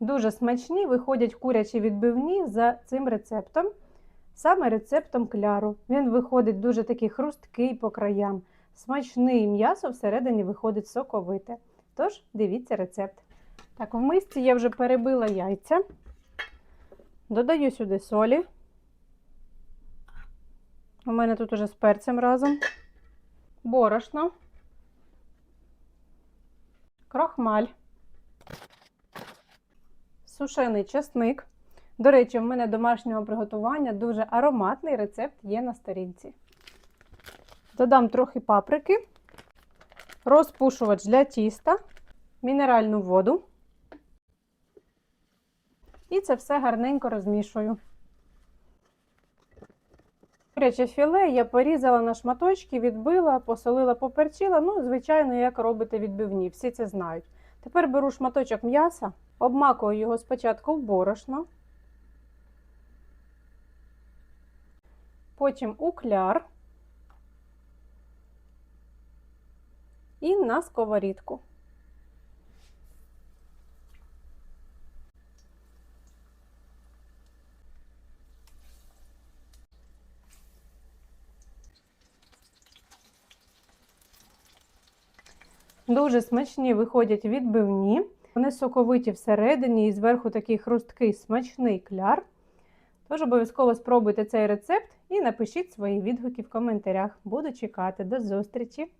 Дуже смачні виходять курячі відбивні за цим рецептом, саме рецептом кляру. Він виходить дуже такий хрусткий по краям. Смачний м'ясо всередині виходить соковите. Тож дивіться рецепт. Так, в мисці я вже перебила яйця. Додаю сюди солі. У мене тут уже з перцем разом. Борошно. Крохмаль. Сушений чесник. До речі, в мене домашнього приготування дуже ароматний рецепт є на сторінці. Додам трохи паприки, розпушувач для тіста, мінеральну воду. І це все гарненько розмішую. Куряче філе я порізала на шматочки, відбила, посолила, поперчила. Ну, звичайно, як робити відбивні, всі це знають. Тепер беру шматочок м'яса, обмакую його спочатку в борошно, потім у кляр і на сковорідку. Дуже смачні виходять відбивні. Вони соковиті всередині і зверху такий хрусткий смачний кляр. Тож обов'язково спробуйте цей рецепт і напишіть свої відгуки в коментарях. Буду чекати. До зустрічі!